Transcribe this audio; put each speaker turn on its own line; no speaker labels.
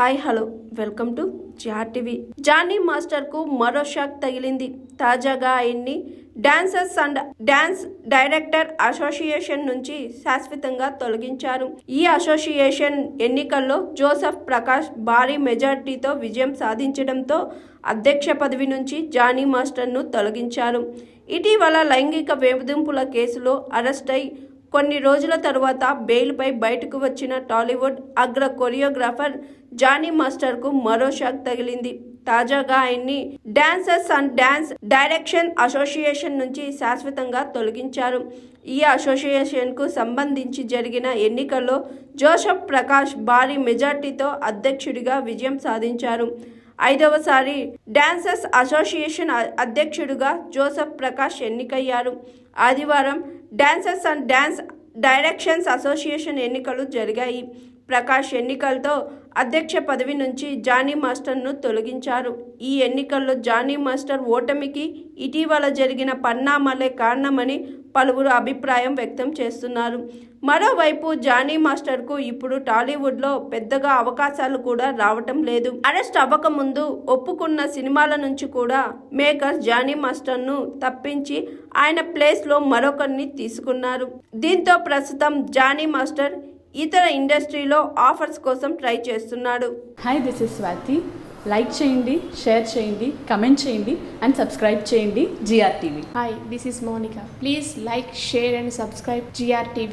Hi hello welcome to జార్ TV. Jani మాస్టర్కు మరో షాక్ తగిలింది. తాజాగా ఆయన్ని dancers and dance director association నుంచి శాశ్వతంగా తొలగించారు. ఈ అసోసియేషన్ ఎన్నికల్లో జోసెఫ్ ప్రకాష్ భారీ మెజార్టీతో విజయం సాధించడంతో అధ్యక్ష పదవి నుంచి జానీ మాస్టర్ను తొలగించారు. ఇటీవల లైంగిక వేధింపుల కేసులో అరెస్ట్ అయి కొన్ని రోజుల తరువాత బెయిల్పై బయటకు వచ్చిన టాలీవుడ్ అగ్ర కొరియోగ్రాఫర్ జానీ మాస్టర్కు మరో షాక్ తగిలింది. తాజాగా ఆయన్ని dancers and dance direction association నుంచి శాశ్వతంగా తొలగించారు. ఈ అసోసియేషన్కు సంబంధించి జరిగిన ఎన్నికల్లో జోసఫ్ ప్రకాష్ భారీ మెజార్టీతో అధ్యక్షుడిగా విజయం సాధించారు. ఐదవసారి డాన్సర్స్ అసోసియేషన్ అధ్యక్షుడిగా జోసెఫ్ ప్రకాష్ ఎన్నికయ్యారు. ఆదివారం dancers and dance directions association ఎన్నికలు జరిగాయి. ప్రకాష్ ఎన్నికలతో అధ్యక్ష పదవి నుంచి జానీ మాస్టర్ను తొలగించారు. ఈ ఎన్నికల్లో జానీ మాస్టర్ ఓటమికి ఇటీవల జరిగిన పన్నామలే కారణమని పలువురు అభిప్రాయం వ్యక్తం చేస్తున్నారు. మరోవైపు జానీ మాస్టర్కు ఇప్పుడు టాలీవుడ్లో పెద్దగా అవకాశాలు కూడా రావటం లేదు. అరెస్ట్ అవ్వకముందు ఒప్పుకున్న సినిమాల నుంచి కూడా మేకర్స్ జానీ మాస్టర్ను తప్పించి ఆయన ప్లేస్లో మరొకరిని తీసుకున్నారు. దీంతో ప్రస్తుతం జానీ మాస్టర్ ఇతర ఇండస్ట్రీలో ఆఫర్స్ కోసం ట్రై చేస్తున్నాడు
hi this is Swathi like చేయండి షేర్ చేయండి కమెంట్ చేయండి అండ్ సబ్స్క్రైబ్ చేయండి G R
Hi, this is Monica. Please like, share, and subscribe GRTV.